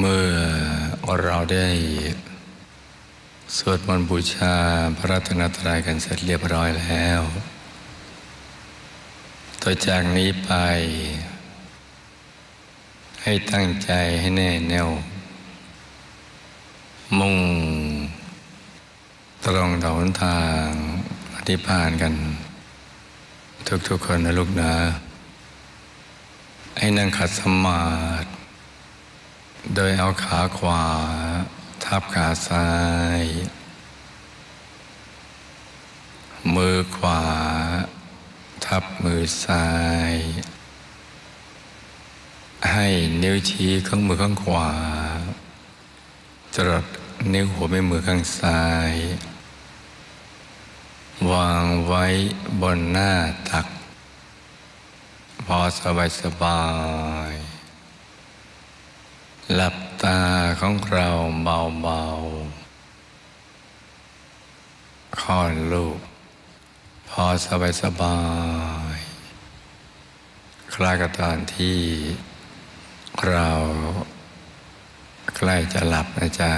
เมื่อเราได้สวดมนต์บูชาพระรัตนตรัยกันเสร็จเรียบร้อยแล้ว ต่อจากนี้ไป ให้ตั้งใจให้แน่แน่ว มุ่ง ตรงต่อหนทางปฏิพานกัน ทุกๆคนนะลูกนะ ให้นั่งขัดสมาธิ โดยเอาขาขวา ทับขาซ้าย มือขวา ทับมือซ้าย ให้นิ้วชี้ข้างมือข้างขวาจรดนิ้วหัวแม่มือข้างซ้าย วางไว้บนหน้าตัก พอสบายสบาย หลับตาของเราเบาๆคลอนลูก พอสบายสบายๆคล้ายกับตอนที่เราใกล้จะหลับนะจ๊ะ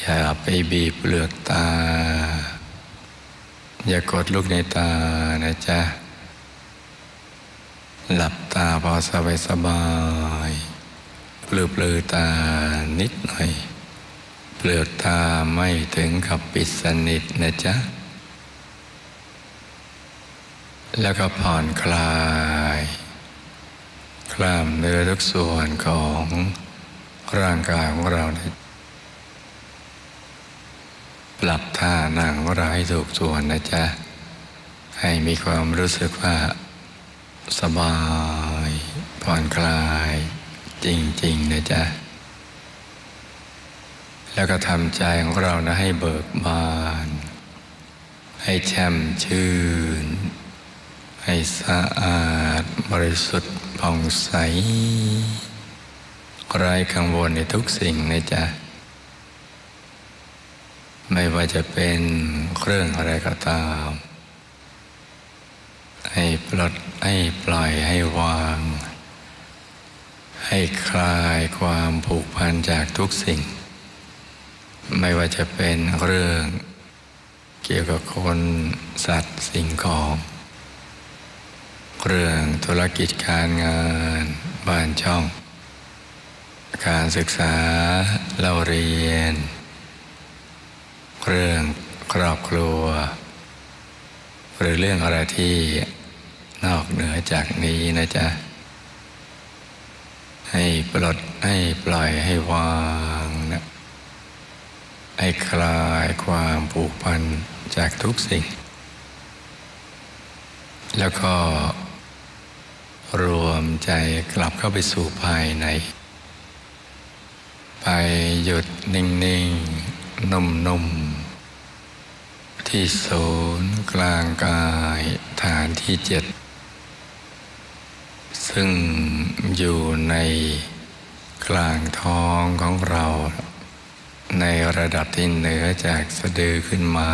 อย่าไปบีบเปลือกตา อย่ากดลูกในตานะจ๊ะ หลับตาพอสบายสบาย ปลือปลือตานิดหน่อย เปลือกตาไม่ถึงกับปิดสนิทนะจ๊ะ แล้วก็ผ่อนคลาย กล้ามเนื้อทุกส่วนของร่างกายของเราเนี่ยปรับท่านั่งของเราให้ถูกส่วนนะจ๊ะ ให้มีความรู้สึกว่า สบาย ผ่อนคลาย จริง ๆ นะจ๊ะ แล้วก็ทำใจของเรานะให้เบิกบาน ให้แช่มชื่น ให้สะอาดบริสุทธิ์ผ่องใสไร้กังวลในทุกสิ่งนะจ๊ะ ไม่ว่าจะเป็นเครื่องอะไรก็ตาม ให้ปลดให้ปล่อยให้วาง ให้คลายความผูกพันจากทุกสิ่ง ไม่ว่าจะเป็นเรื่องเกี่ยวกับคนสัตว์สิ่งของ เรื่องธุรกิจการงานบ้านช่อง การศึกษาเราเรียน เรื่องครอบครัว หรือเรื่องอะไรที่นอกเหนือจากนี้นะจ๊ะ ให้ปลดให้ปล่อยให้วางนะให้คลายความผูกพันจากทุกสิ่ง แล้วก็รวมใจกลับเข้าไปสู่ภายใน ไปหยุดนิ่งๆ นุ่มๆ ที่ศูนย์กลางกายฐานที่เจ็ด ซึ่งอยู่ในกลางท้องของเรา ในระดับที่เหนือจากสะดือขึ้นมา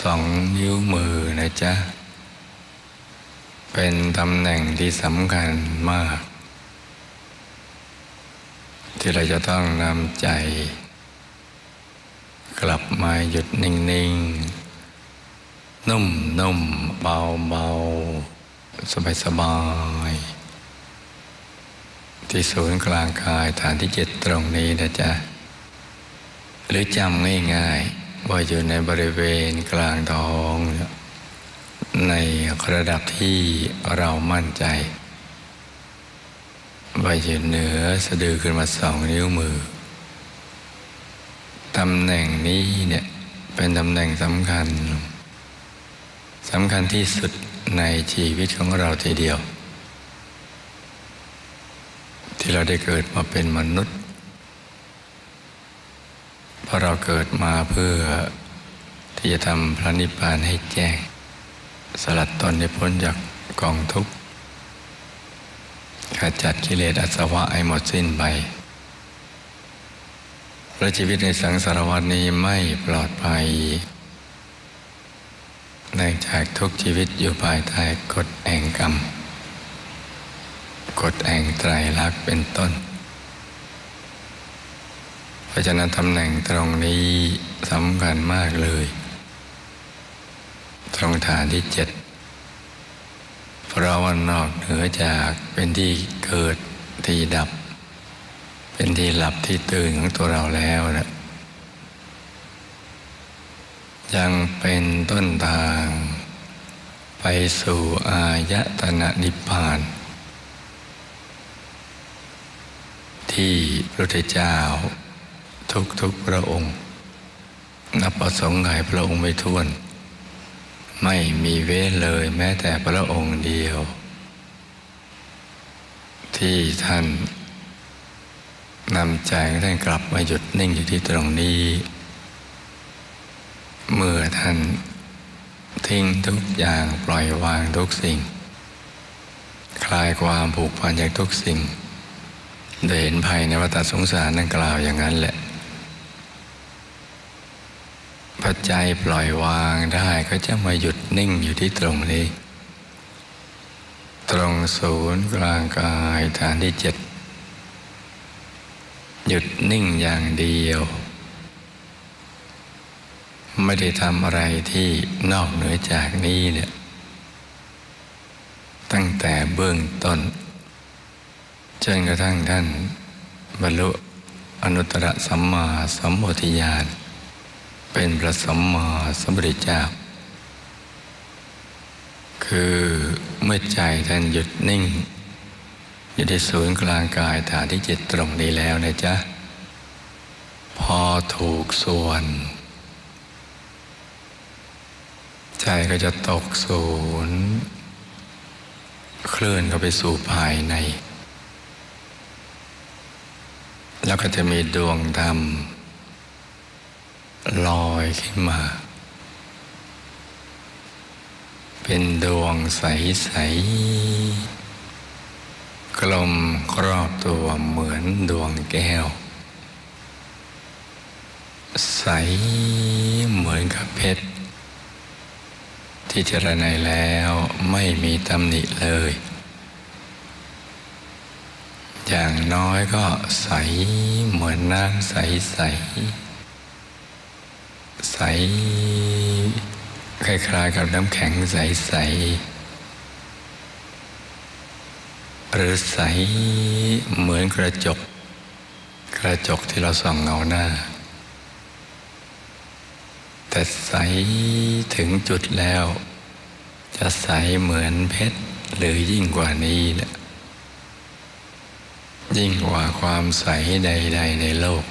สองนิ้วมือนะจ๊ะ เป็นตำแหน่งที่สำคัญมาก ที่เราจะต้องนำใจ กลับมาหยุดนิ่ง ๆ นุ่มนุ่มเบาเบา สบายสบาย ที่ศูนย์กลางกายฐานที่เจ็ดตรงนี้นะจ๊ะ หรือจำง่ายๆ ว่าอยู่ในบริเวณกลางท้อง ในระดับที่เรามั่นใจ ว่าอยู่เหนือสะดือขึ้นมาสองนิ้วมือ ตำแหน่งนี้เนี่ยเป็นตำแหน่งสำคัญสำคัญที่สุด ในชีวิตของเราทีเดียว ที่เราได้เกิดมาเป็นมนุษย์เพราะเราเกิดมาเพื่อที่จะทำพระนิพพานให้แจ้ง สลัดตนให้พ้นจากกองทุกข์ขจัดกิเลสอาสวะให้หมดสิ้นไปเพระชีวิตในสังสารวัฏนี้ไม่ปลอดภัย เนื่องจากทุกชีวิตอยู่ภายใต้กฎแห่งกรรม กฎแห่งไตรลักษณ์เป็นต้น เพราะฉะนั้นตำแหน่งตรงนี้สำคัญมากเลย ตรงฐานที่เจ็ดเพราะว่านอกเหนือจากเป็นที่เกิดที่ดับ เป็นที่หลับที่ตื่นของตัวเราแล้วนะ ยังเป็นต้นทาง ไปสู่อายตนะนิพพาน ที่พระพุทธเจ้า ทุกๆพระองค์ นับประสงค์ไขพระองค์ไม่ท้วน ไม่มีเว้นเลยแม้แต่พระองค์เดียว ที่ท่านนำใจท่านกลับมาหยุดนิ่งอยู่ที่ตรงนี้ เมื่อท่านทิ้งทุกอย่างปล่อยวางทุกสิ่ง คลายความผูกพันจากทุกสิ่งโดยเห็นภัยในวัฏสงสารนั่งกล่าวอย่างนั้นแหละพอใจปล่อยวางได้ก็จะมาหยุดนิ่งอยู่ที่ตรงนี้ ตรงศูนย์กลางกายฐานที่เจ็ดหยุดนิ่งอย่างเดียว ไม่ได้ทำอะไรที่นอกเหนือจากนี้เนี่ยตั้งแต่เบื้องต้นจนกระทั่งท่านบรรลุอนุตตรสัมมาสัมโพธิญาณเป็นพระสัมมาสัมพุทธเจ้า คือเมื่อใจท่านหยุดนิ่ง อยู่ที่ศูนย์กลางกายฐานที่เจ็ดตรงนี้แล้วนะจ๊ะ พอถูกส่วน ใจก็จะตกศูนย์เคลื่อนเข้าไปสู่ภายใน แล้วก็จะมีดวงธรรมลอยขึ้นมา เป็นดวงใส ๆ กลมครอบตัวเหมือนดวงแก้ว ใสเหมือนกับเพชร ที่เจรไนแล้วไม่มีตำหนิเลย อย่างน้อยก็ใสเหมือนน้ำใสใสใสคล้ายๆกับน้ำแข็งใสใสหรือใสเหมือนกระจก กระจกที่เราส่องเงาหน้า แต่ใสถึงจุดแล้ว จะใสเหมือนเพชรหรือยิ่งกว่านี้แหละยิ่งกว่าความใสใด ๆ ในโลก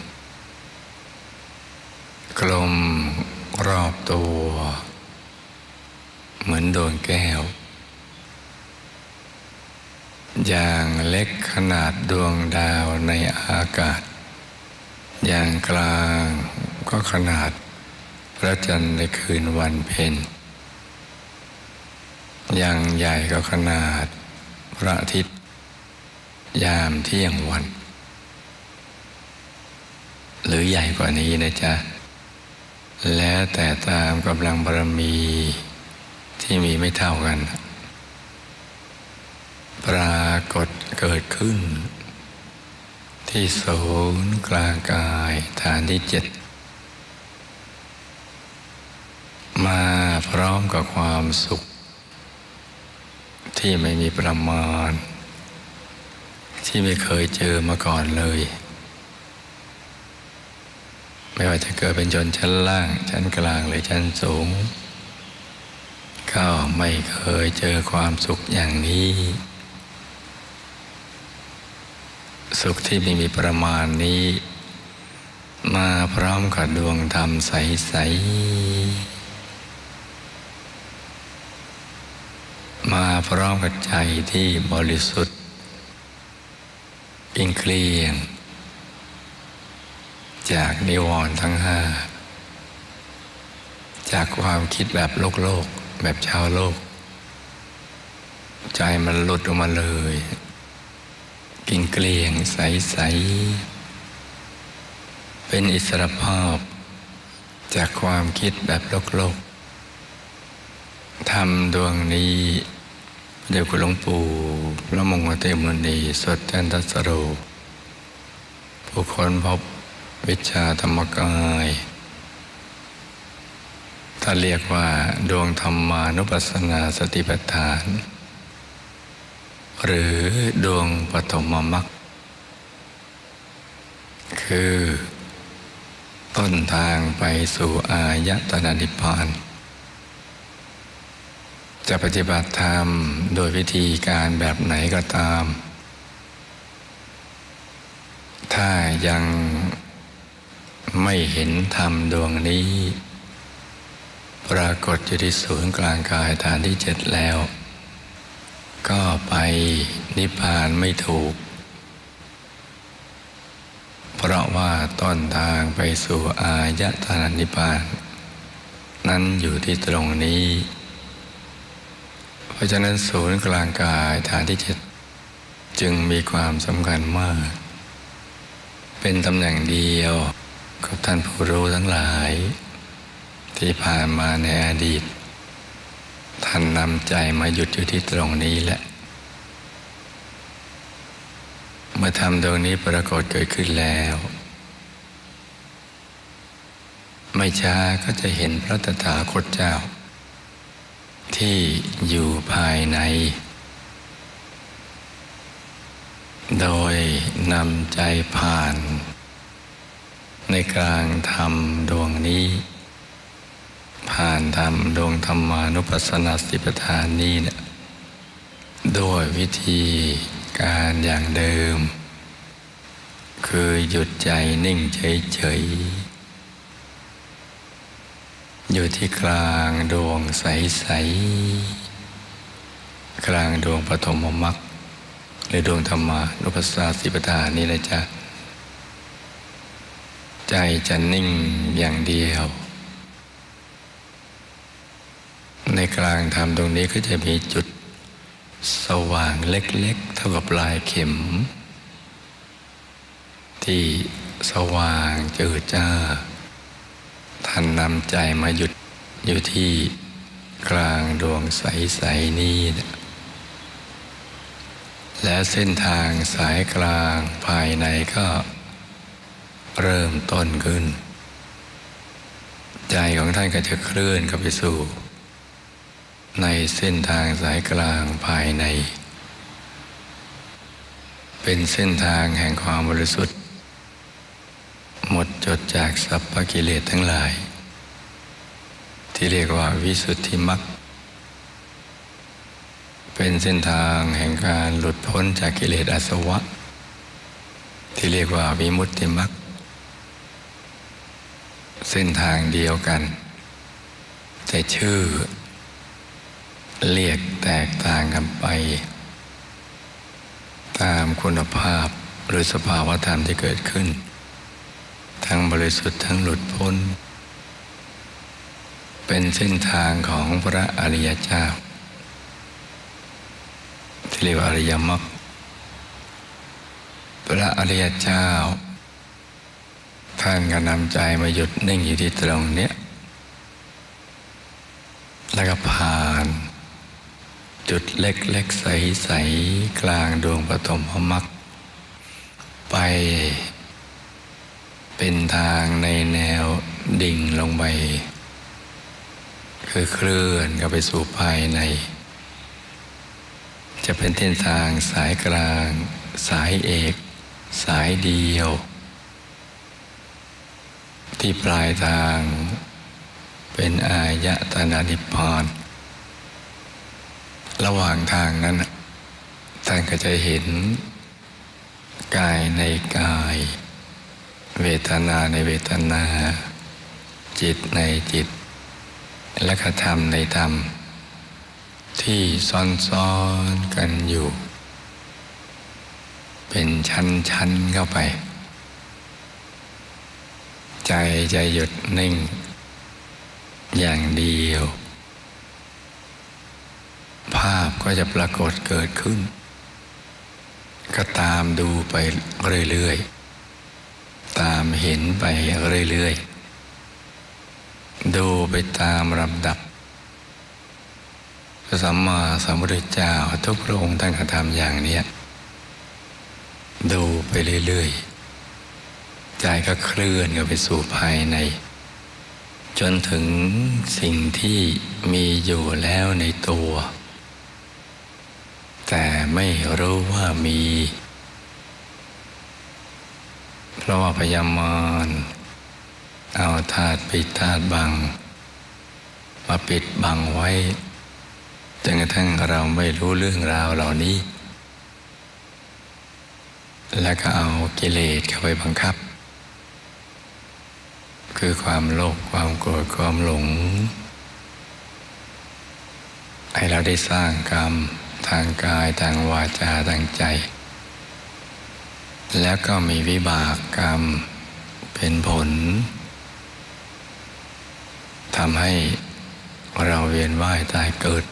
กลมรอบตัว เหมือนดวงแก้ว อย่างเล็กขนาดดวงดาวในอากาศ อย่างกลางก็ขนาด พระจันทร์ในคืนวันเพ็ญอย่างใหญ่ก็ขนาดพระอาทิตย์ ยามเที่ยงวัน หรือใหญ่กว่านี้นะจ๊ะ แล้วแต่ตามกำลังบารมีที่มีไม่เท่ากัน ปรากฏเกิดขึ้น ที่ศูนย์กลางกายฐานที่เจ็ด มาพร้อมกับความสุข ที่ไม่มีประมาณ ที่ไม่เคยเจอมาก่อนเลย ไม่ว่าจะเกิดเป็นชนชั้นล่าง ชั้นกลางหรือชั้นสูง ก็ไม่เคยเจอความสุขอย่างนี้ สุขที่ไม่มีประมาณนี้มาพร้อมกับดวงธรรมใส ๆ มาพร้อมกับใจที่บริสุทธิ์อิงเคลียง จากนิวรณ์ทั้งห้า จากความคิดแบบโลกโลก แบบชาวโลก ใจมันหลุดออกมาเลย กินเกลียงใสๆเป็นอิสรภาพ จากความคิดแบบโลกโลกทำดวงนี้ เดี๋ยวคุณหลวงปู่พระมงคลเตมุนีสดจันทสโร ผู้ค้นพบวิชาธรรมกายถ้าเรียกว่าดวงธรรมานุปัสสนาสติปัฏฐาน หรือดวงปฐมมรรคคือ ต้นทางไปสู่อายตนะนิพพาน จะปฏิบัติธรรมโดยวิธีการแบบไหนก็ตาม ถ้ายังไม่เห็นธรรมดวงนี้ ปรากฏอยู่ที่ศูนย์กลางกายฐานที่เจ็ดแล้ว ก็ไปนิพพานไม่ถูก เพราะว่าต้นทางไปสู่อายตนะนิพพาน นั้นอยู่ที่ตรงนี้ ราะฉะนั้นศูนย์กลางกายฐานที่เจ็ดจึงมีความสำคัญมาก เป็นตำแหน่งเดียวกับท่านผู้รู้ทั้งหลาย ที่ผ่านมาในอดีต ท่านนำใจมาหยุดอยู่ที่ตรงนี้แหละ เมื่อทำตรงนี้ปรากฏเกิดขึ้นแล้ว ไม่ช้าก็จะเห็นพระตถาคตเจ้า ที่อยู่ภายใน โดยนำใจผ่าน ในกลางธรรมดวงนี้ ผ่านธรรมดวงธรรมานุปัสสนาสติปัฏฐานนี้เนี่ยด้วยวิธีการอย่างเดิม คือหยุดใจนิ่งเฉยๆ อยู่ที่กลางดวงใส ๆ กลางดวงปฐมมรรคหรือดวงธรรมานุปัสสาสิปัฏฐานนี่นะจ๊ะ ใจจะนิ่งอย่างเดียว ในกลางธรรมตรงนี้ก็จะมีจุดสว่างเล็ก ๆ เท่ากับลายเข็ม ที่สว่างจืดจ้า ท่านนำใจมาหยุดอยู่ที่กลางดวงใส ๆ นี้ และเส้นทางสายกลางภายในก็เริ่มต้นขึ้น ใจของท่านก็จะเคลื่อนเข้าไปสู่ ในเส้นทางสายกลางภายใน เป็นเส้นทางแห่งความบริสุทธิ์ หมดจดจากสัพพกิเลสทั้งหลาย ที่เรียกว่าวิสุทธิมรรคเป็นเส้นทางแห่งการหลุดพ้นจากกิเลสอาสวะ ที่เรียกว่าวิมุตติมรรคเส้นทางเดียวกันแต่ชื่อ เรียกแตกต่างกันไป ตามคุณภาพหรือสภาวธรรมที่เกิดขึ้น ทั้งบริสุทธิ์ทั้งหลุดพ้น เป็นเส้นทางของพระอริยเจ้า ที่เรียกว่าอริยมรรคพระอริยเจ้า ท่านก็นำใจมาหยุดนิ่งอยู่ที่ตรงเนี้ยแล้วก็ผ่าน จุดเล็กๆใสๆกลางดวงปฐมมรรคไป เป็นทางในแนวดิ่งลงไป คือเคลื่อนเข้าไปสู่ภายใน จะเป็นเส้นทางสายกลาง สายเอก สายเดียว ที่ปลายทางเป็นอายตนะนิพพานระหว่างทางนั้นท่านก็จะเห็นกายในกาย เวทนาในเวทนา จิตในจิต และกระทำในธรรม ที่ซ้อนๆกันอยู่ เป็นชั้นๆเข้าไป ใจจะหยุดนิ่ง อย่างเดียว ภาพก็จะปรากฏเกิดขึ้น ก็ตามดูไปเรื่อยๆ ตามเห็นไปเรื่อยๆ ดูไปตามลำดับ พระสัมมาสัมพุทธเจ้าทุกพระองค์ท่านกระทำอย่างเนี้ยดูไปเรื่อยๆ ใจก็เคลื่อนกันไปสู่ภายใน จนถึงสิ่งที่มีอยู่แล้วในตัว แต่ไม่รู้ว่ามี เพราะว่าพยามารเอาธาตุปิดธาตุบัง มาปิดบังไว้จนกระทั่งเราไม่รู้เรื่องราวเหล่านี้ แล้วก็เอากิเลสเข้าไปบังคับ คือความโลภความโกรธความหลง ให้เราได้สร้างกรรมทางกายทางวาจาทางใจ แล้วก็มีวิบากกรรมเป็นผลทำให้เราเวียนว่ายตายเกิด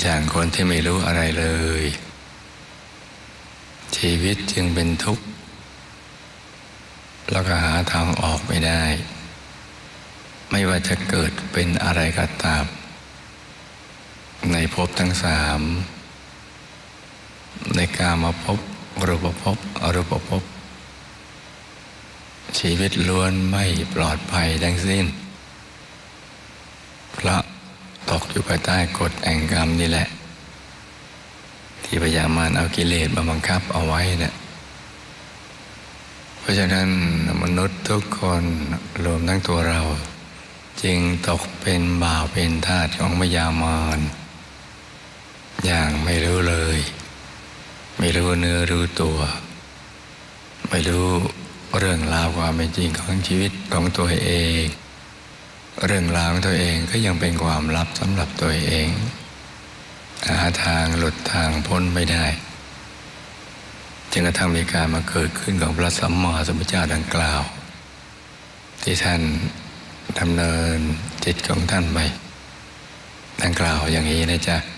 อย่างคนที่ไม่รู้อะไรเลย ชีวิตจึงเป็นทุกข์ แล้วก็หาทางออกไม่ได้ ไม่ว่าจะเกิดเป็นอะไรก็ตามในภพทั้งสาม ในกามาภพรูปภพอรูปภพชีวิตล้วนไม่ปลอดภัยทั้งสิ้น เพราะตกอยู่ภายใต้กฎแห่งกรรมนี่แหละ ที่พยายามมารเอากิเลสมาบังคับเอาไว้เนะี่ยเพราะฉะนั้นมนุษย์ทุกคนรวมทั้งตัวเรา จึงตกเป็นบ่าวเป็นทาสของพยามารอย่างไม่รู้เลย ไม่รู้เนื้อรู้ตัว ไม่รู้เรื่องราวความเป็นจริงของชีวิตของตัวเอง เรื่องราวของตัวเองก็ยังเป็นความลับสำหรับตัวเอง หาทางหลุดทางพ้นไม่ได้จึงกระทั่งมีการมาเกิดขึ้นของพระสัมมาสัมพุทธเจ้าดังกล่าว ที่ท่านดำเนินจิตของท่านไปดังกล่าวอย่างนี้นะจ๊ะ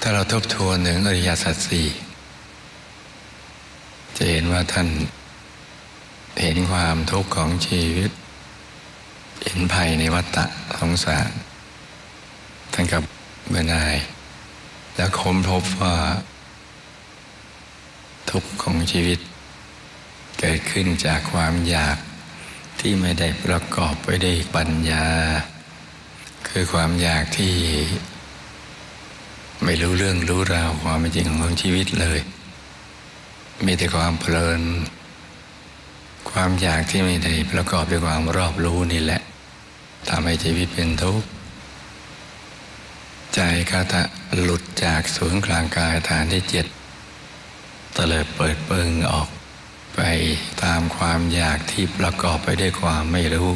ถ้าเราทบทวนถึงอริยสัจสี่จะเห็นว่าท่านเห็นความทุกข์ของชีวิต เห็นภัยในวัฏฏะสงสารท่านกับเบื่อนาย แล้วค้นพบว่า ทุกข์ของชีวิต เกิดขึ้นจากความอยากที่ไม่ได้ประกอบไปด้วยปัญญา คือความอยากที่ ไม่รู้เรื่องรู้ราวความเป็นจริงของชีวิตเลย มีแต่ความเพลิน ความอยากที่ไม่ได้ประกอบด้วยความรอบรู้นี่แหละทำให้ชีวิตเป็นทุกข์ใจก็จะหลุดจากศูนย์กลางกายฐานที่เจ็ดตะเลิดเปิดเปิงออกไปตามความอยากที่ประกอบไปด้วยความไม่รู้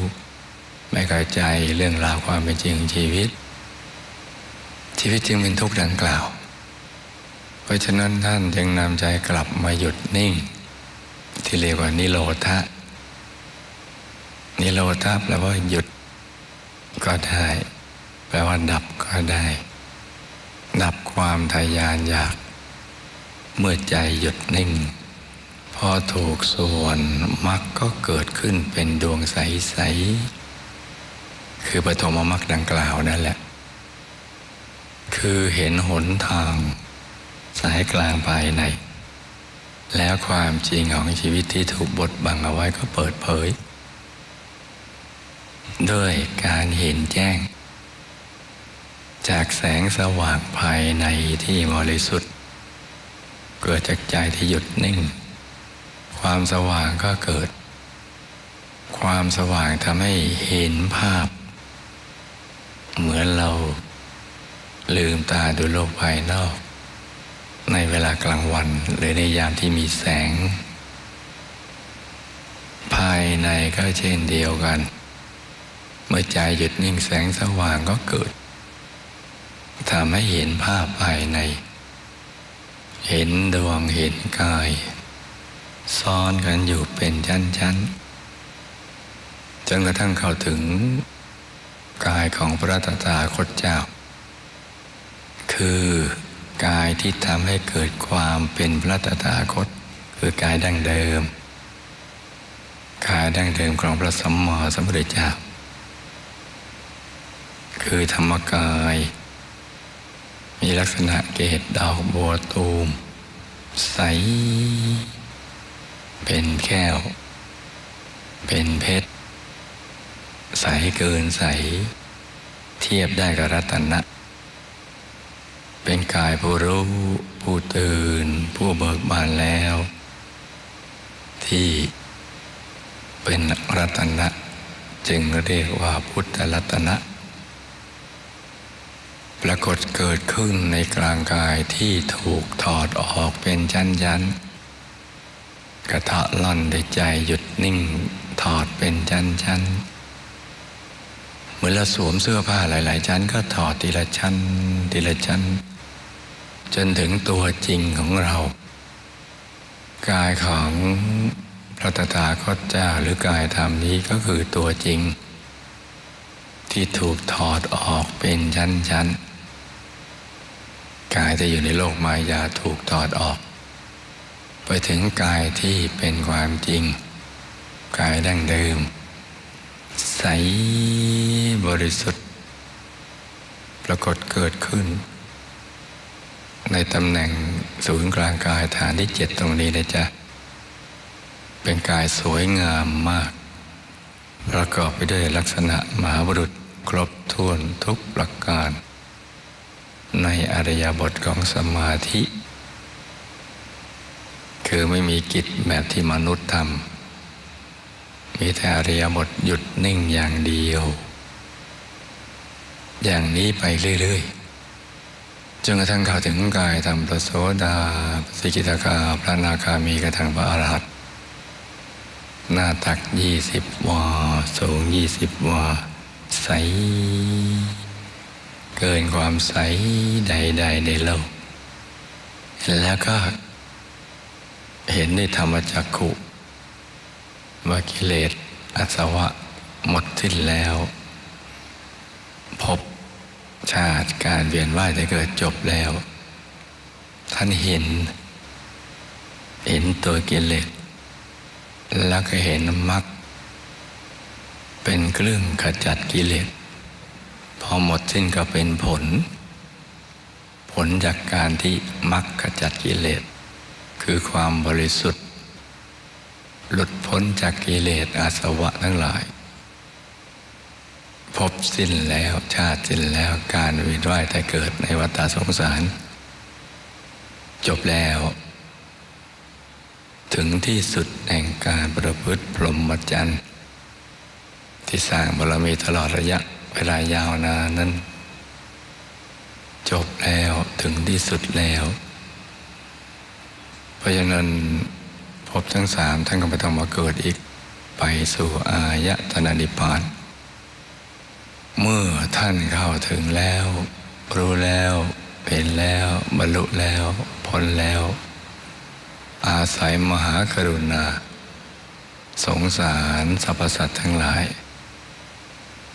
ไม่เข้าใจเรื่องราวความเป็นจริงชีวิต ชีวิตจึงเป็นทุกข์ดังกล่าว เพราะฉะนั้นท่านจึงนำใจกลับมาหยุดนิ่ง ที่เรียกว่านิโรธะนิโรธะแปลว่าหยุดก็ได้ แปลว่าดับก็ได้ ดับความทยานอยาก เมื่อใจหยุดนิ่ง พอถูกส่วนมรรคก็เกิดขึ้นเป็นดวงใส ๆ คือปฐมมรรคดังกล่าวนั่นแหละ คือเห็นหนทาง สายกลางภายใน แล้วความจริงของชีวิตที่ถูกบดบังเอาไว้ก็เปิดเผย ด้วยการเห็นแจ้ง จากแสงสว่างภายในที่บริสุทธิ์ เกิดจากใจที่หยุดนิ่ง ความสว่างก็เกิด ความสว่างทำให้เห็นภาพ เหมือนเรา ลืมตาดูโลกภายนอก ในเวลากลางวันหรือในยามที่มีแสง ภายในก็เช่นเดียวกัน เมื่อใจหยุดนิ่งแสงสว่างก็เกิดทำให้เห็นภาพภายใน เห็นดวงเห็นกาย ซ้อนกันอยู่เป็นชั้นๆจนกระทั่งเข้าถึงกายของพระตถาคตเจ้า คือกายที่ทำให้เกิดความเป็นพระตถาคต คือกายดั้งเดิม กายดั้งเดิมของพระสัมมาสัมพุทธเจ้าคือธรรมกาย มีลักษณะเกตดอกบัวตูม ใส เป็นแก้ว เป็นเพชร ใสเกินใส เทียบได้กับรัตนะ เป็นกายผู้รู้ผู้ตื่น ผู้เบิกบานแล้ว ที่เป็นรัตนะ จึงเรียกว่าพุทธรัตนะ ปรากฏเกิดขึ้นในกลางกายที่ถูกถอดออกเป็นชั้นยันกระทะล่อนด้วยใจหยุดนิ่งถอดเป็นชั้นชั้นเหมือนเราสวมเสื้อผ้าหลาย ๆ ชั้นก็ถอดทีละชั้น ทีละชั้น จนถึงตัวจริงของเรา กายของพระตถาคตเจ้าหรือกายธรรมนี้ก็คือตัวจริง ที่ถูกถอดออกเป็นชั้นๆ กายจะอยู่ในโลกมายาถูกถอดออก ไปถึงกายที่เป็นความจริง กายดั้งเดิม ใสบริสุทธิ์ ปรากฏเกิดขึ้น ในตำแหน่งศูนย์กลางกายฐานที่เจ็ดตรงนี้นะจ๊ะ เป็นกายสวยงามมาก ประกอบไปด้วยลักษณะมหาบุรุษครบถ้วนทุกประการ ในอริยบทของสมาธิ คือไม่มีกิจแบบที่มนุษย์ทำมีแต่อริยบทหยุดนิ่งอย่างเดียว อย่างนี้ไปเรื่อยๆ จนกระทั่งเข้าถึงกายธรรมพระโสดาสิกิทาคาพระนาคามีกระทั่งพระอรหันต์หน้าตักยี่สิบวาสูงยี่สิบวา ใส เกินความใสใดๆในโลก แล้วก็เห็นในธรรมจักขุว่ากิเลสอาสวะหมดสิ้นแล้ว พบ ชาติการเวียนว่ายได้เกิดจบแล้ว ท่านเห็น เห็นตัวกิเลสแล้วก็เห็นมรรคเป็นเครื่องขจัดกิเลสพอหมดสิ้นก็เป็นผล ผลจากการที่มรรคขจัดกิเลสคือความบริสุทธิ์ หลุดพ้นจากกิเลสอาสวะทั้งหลาย พบสิ้นแล้วชาติสิ้นแล้วการเวียนว่ายแต่เกิดในวัฏสงสาร จบแล้ว ถึงที่สุดแห่งการประพฤติพรหมจรรย์ที่สร้างบารมีตลอดระยะเวลายาวนานนั้น จบแล้วถึงที่สุดแล้ว เพราะฉะนั้นพบทั้งสามท่านก็ไม่ต้องมาเกิดอีก ไปสู่อายตนะนิพพาน เมื่อท่านเข้าถึงแล้ว รู้แล้วเห็นแล้วบรรลุแล้วพ้นแล้ว อาศัยมหากรุณา สงสารสรรพสัตว์ทั้งหลาย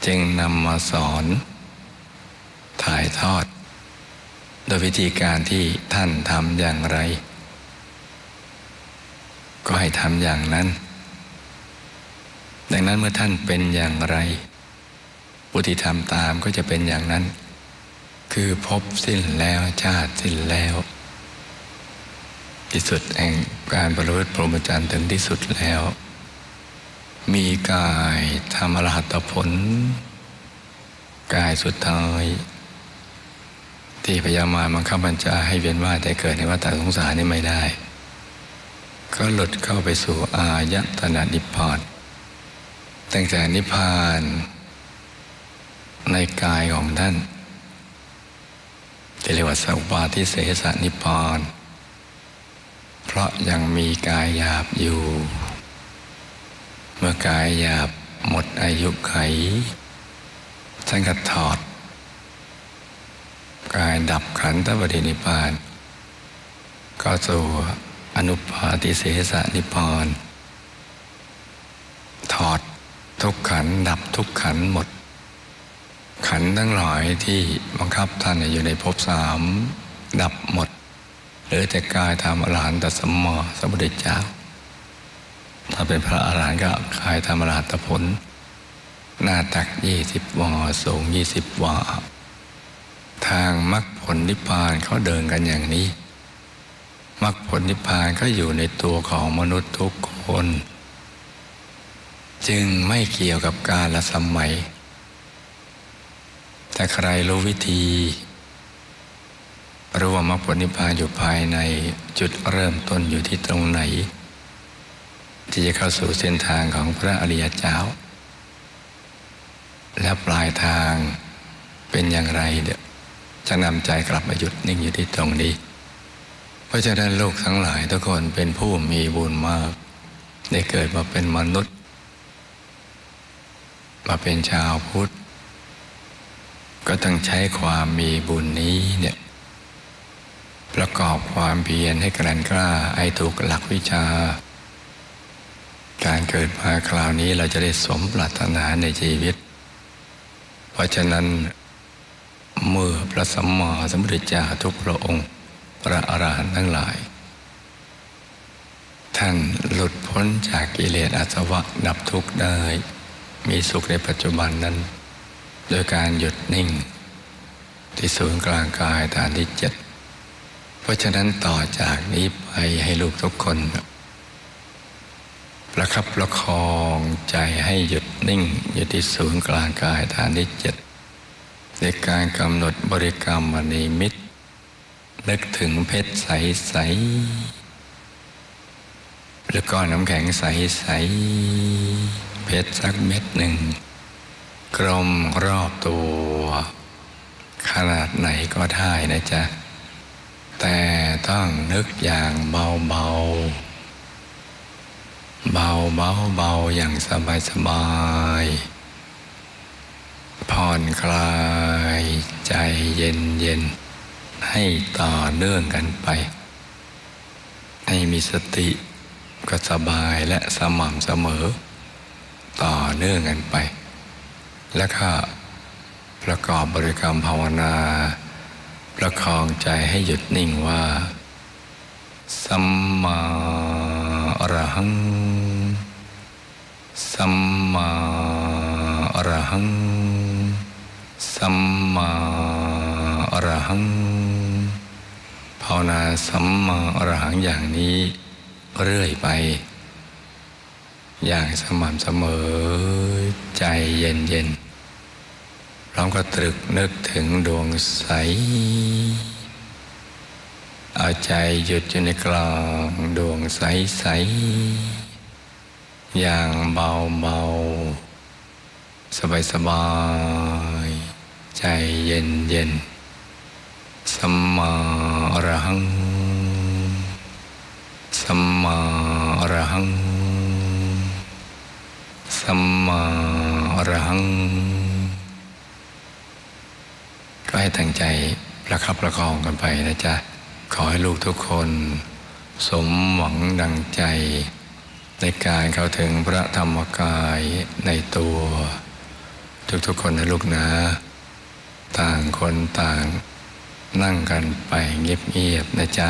จึงนำมาสอน ถ่ายทอด โดยวิธีการที่ท่านทำอย่างไร ก็ให้ทำอย่างนั้น ดังนั้นเมื่อท่านเป็นอย่างไร ผู้ที่ทำตามก็จะเป็นอย่างนั้น คือพบสิ้นแล้วชาติสิ้นแล้ว ที่สุดแห่งการบรรลุพรหมจรรย์ถึงที่สุดแล้ว มีกายทำอรหัตผล กายสุดท้ายที่พยามาบังคับบัญชาให้เวียนว่ายแต่เกิดในวัฏสงสารนี่ไม่ได้ ก็หลุดเข้าไปสู่อายตนะนิพพานตั้งแต่นิพพาน ในกายของท่านที่เรียกว่าสัพปาทิเสสนิพพานเพราะยังมีกายหยาบอยู่ เมื่อกายหยาบหมดอายุไขท่านก็ถอด กายดับขันธปรินิพานก็สู่อนุปาทิเสสนิพพานถอดทุกขันดับทุกขันหมด ขันทั้งหลายที่บังคับท่านอยู่ในภพสามดับหมดหลือแต่กายธรรมอรหันตสมมาสัมพุทธเจ้า ถ้าเป็นพระอรหันต์ก็กายธรรมอรหันตผล หน้าตักยี่สิบวาสูงยี่สิบวาทางมรรคผลนิพพานเขาเดินกันอย่างนี้มรรคผลนิพพานก็อยู่ในตัวของมนุษย์ทุกคน จึงไม่เกี่ยวกับการละสมัย แต่ใครรู้วิธีรู้ว่ามรรคผลนิพพานอยู่ภายในจุดเริ่มต้นอยู่ที่ตรงไหน ที่จะเข้าสู่เส้นทางของพระอริยเจ้า และปลายทางเป็นอย่างไรเดี๋ยวจะนำใจกลับมาหยุดนิ่งอยู่ที่ตรงนี้ เพราะฉะนั้นโลกทั้งหลายทุกคนเป็นผู้มีบุญมาก ได้เกิดมาเป็นมนุษย์ มาเป็นชาวพุทธ ก็ต้องใช้ความมีบุญนี้เนี่ยประกอบความเพียรให้กลั่นกล้าให้ถูกหลักวิชา การเกิดมาคราวนี้เราจะได้สมปรารถนาในชีวิต เพราะฉะนั้นเมื่อพระสัมมาสัมพุทธเจ้าทุกพระองค์ พระอรหันต์ทั้งหลาย ท่านหลุดพ้นจากกิเลสอาสวะดับทุกข์ได้ มีสุขในปัจจุบันนั้น โดยการหยุดนิ่ง ที่ศูนย์กลางกายฐานที่เจ็ดเพราะฉะนั้นต่อจากนี้ไปให้ลูกทุกคน ประคับประคองใจให้หยุดนิ่ง อยู่ที่ศูนย์กลางกายฐานที่เจ็ดในการกำหนดบริกรรมมณีมิตรนึกถึงเพชรใสๆหรือก้อนน้ำแข็งใสๆเพชรสักเม็ดหนึ่ง กลมรอบตัว ขนาดไหนก็ได้นะจ๊ะ แต่ต้องนึกอย่างเบาเบาเบาเบาเบาอย่างสบายสบายๆผ่อนคลายใจเย็นเย็นๆให้ต่อเนื่องกันไป ให้มีสติก็สบายและสม่ำเสมอ ต่อเนื่องกันไป แล้วก็ประกอบบริกรรมภาวนา ประคองใจให้หยุดนิ่งว่าสัมมาอรหัง สัมมาอรหัง สัมมาอรหัง ภาวนาสัมมาอรหังอย่างนี้เรื่อยไป อย่างสม่ำเสมอ ใจเย็นเย็นพร้อมก็ตรึกนึกถึงดวงใส เอาใจหยุดอยู่ในกลางดวงใสใส อย่างเบาเบาสบายสบายใจเย็นเย็นสัมมาอรหังสัมมาอรหัง สัมมาอรหัง ก็ให้ตั้งใจประคับประคองกันไปนะจ๊ะ ขอให้ลูกทุกคน สมหวังดังใจ ในการเข้าถึงพระธรรมกายในตัว ทุกๆคนนะลูกนะ ต่างคนต่างนั่งกันไปเงียบๆนะจ๊ะ